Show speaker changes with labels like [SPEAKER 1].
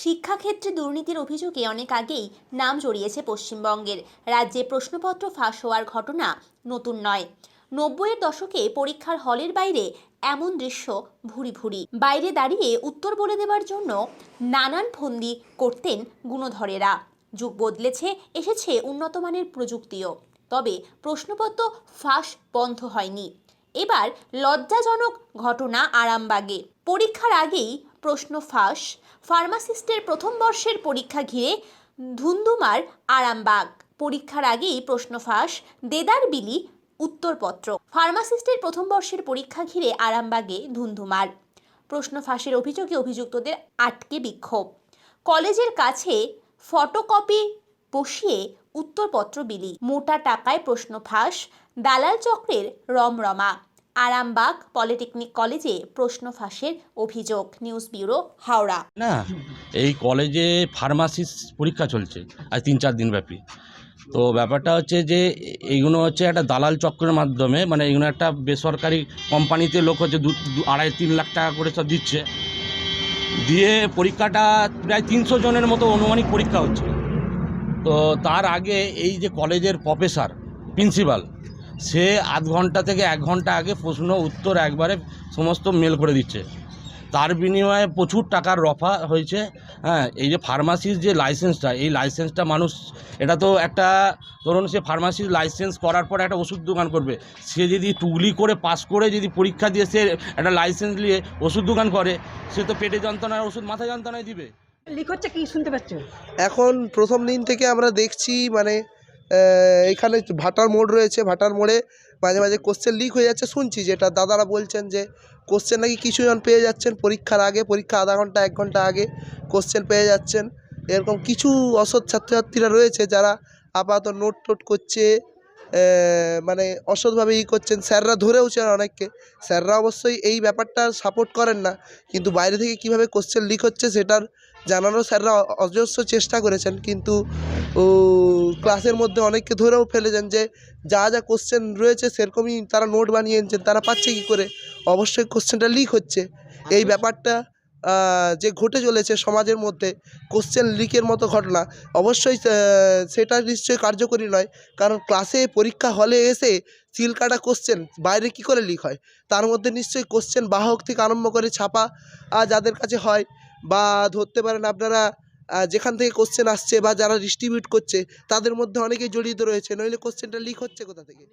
[SPEAKER 1] শিক্ষাক্ষেত্রে দুর্নীতির অভিযোগে অনেক আগেই নাম জড়িয়েছে পশ্চিমবঙ্গের। রাজ্যে প্রশ্নপত্র ফাঁস হওয়ার ঘটনা নতুন নয়। নব্বইয়ের দশকে পরীক্ষার হলের বাইরে এমন দৃশ্য ভুরি ভুরি। বাইরে দাঁড়িয়ে উত্তর বলে দেওয়ার জন্য নানান ফন্দি করতেন গুণধরেরা। যুগ বদলেছে, এসেছে উন্নতমানের প্রযুক্তিও। তবে প্রশ্নপত্র ফাঁস বন্ধ হয়নি। এবার লজ্জাজনক ঘটনা আরামবাগে। পরীক্ষার আগেই প্রশ্ন ফাঁস, ফার্মাসিস্টের প্রথম বর্ষের পরীক্ষা ঘিরে ধুন্ধুমার আরামবাগ। পরীক্ষার আগেই প্রশ্ন ফাঁস, দেদার বিলি, উত্তরপত্র। ফার্মাসিস্টের প্রথম বর্ষের পরীক্ষা ঘিরে আরামবাগে ধুন্ধুমার প্রশ্ন ফাঁসের অভিযোগে অভিযুক্তদের আটকে বিক্ষোভ। কলেজের কাছে ফটোকপি বসিয়ে উত্তরপত্র বিলি। মোটা টাকায় প্রশ্ন ফাঁস, দালাল চক্রের রমরমা। আরামবাগ পলিটেকনিক কলেজে প্রশ্ন ফাঁসের অভিযোগ, নিউজ ব্যুরো, হাওড়া।
[SPEAKER 2] না, এই কলেজে ফার্মাসিস পরীক্ষা চলছে, আজ তিন চার দিন ব্যাপী। তো ব্যাপারটা হচ্ছে যে, এইগুলো হচ্ছে একটা দালাল চক্রের মাধ্যমে মানে এইগুলো একটা বেসরকারি কোম্পানিতে লোক হচ্ছে দু আড়াই তিন লাখ টাকা করে সব দিচ্ছে। দিয়ে পরীক্ষাটা প্রায় তিনশো জনের মতো অনুমানিক পরীক্ষা হচ্ছে। তো তার আগে এই যে কলেজের প্রফেসর, প্রিন্সিপাল সে আধ ঘণ্টা থেকে এক ঘণ্টা আগে প্রশ্ন উত্তর একবারে সমস্ত মেল করে দিচ্ছে। তার বিনিময়ে প্রচুর টাকার রফা হয়েছে হ্যাঁ এই যে ফার্মাসির যে লাইসেন্সটা এই লাইসেন্সটা মানুষ এটা তো একটা ধরুন সে ফার্মাসির লাইসেন্স করার পর একটা ওষুধ দোকান করবে। সে যদি টুগলি করে পাস করে যদি পরীক্ষা দিয়ে সে একটা লাইসেন্স নিয়ে ওষুধ দোকান করে সে তো পেটে যন্ত্রণার ওষুধ মাথা যন্ত্রণায় দিবে।
[SPEAKER 3] লিক হচ্ছে কি শুনতে পাচ্ছ।
[SPEAKER 4] এখন প্রথম দিন থেকে আমরা দেখছি মানে এখানে ভাটার মোড় রয়েছে, ভাটার মোড়ে মাঝে মাঝে কোশ্চেন লিক হয়ে যাচ্ছে, শুনছি যেটা দাদারা বলছেন যে কোশ্চেন নাকি কিছুজন পেয়ে যাচ্ছেন, পরীক্ষার আগে, পরীক্ষা আধা ঘণ্টা, এক ঘণ্টা আগে কোশ্চেন পেয়ে যাচ্ছেন। এরকম কিছু অসৎ ছাত্রছাত্রীরা রয়েছে যারা আপাতত নোট টোট করছে মানে অসৎভাবে ই করছেন। স্যাররা ধরেওছেন অনেককে। স্যাররা অবশ্যই এই ব্যাপারটা সাপোর্ট করেন না। কিন্তু বাইরে থেকে কীভাবে কোশ্চেন লিক হচ্ছে সেটার জানানো স্যাররা অজস্র চেষ্টা করেছেন। কিন্তু ক্লাসের মধ্যে অনেককে ধরেও ফেলেছেন যে, যা যা কোশ্চেন রয়েছে সেরকমই তারা নোট বানিয়ে এনেছেন। তারা পাচ্ছে কী করে? অবশ্যই কোশ্চেনটা লিক হচ্ছে। এই ব্যাপারটা যে ঘটে চলেছে সমাজের মধ্যে কোশ্চেন লিকের মতো ঘটনা, অবশ্যই সেটা নিশ্চয়ই কার্যকরী নয়। কারণ ক্লাসে পরীক্ষা হলে এসে সিল কাটা কোশ্চেন বাইরে কি করে লিক হয়? তার মধ্যে নিশ্চয়ই কোশ্চেন বাহক থেকে আরম্ভ করে ছাপা যাদের কাছে হয়, বা ধরতে পারেন আপনারা যেখান থেকে কোশ্চেন আসছে, বা যারা ডিস্ট্রিবিউট করছে, তাদের মধ্যে অনেকেই জড়িত রয়েছে, নইলে কোশ্চেনটা লিক হচ্ছে কোথা থেকে?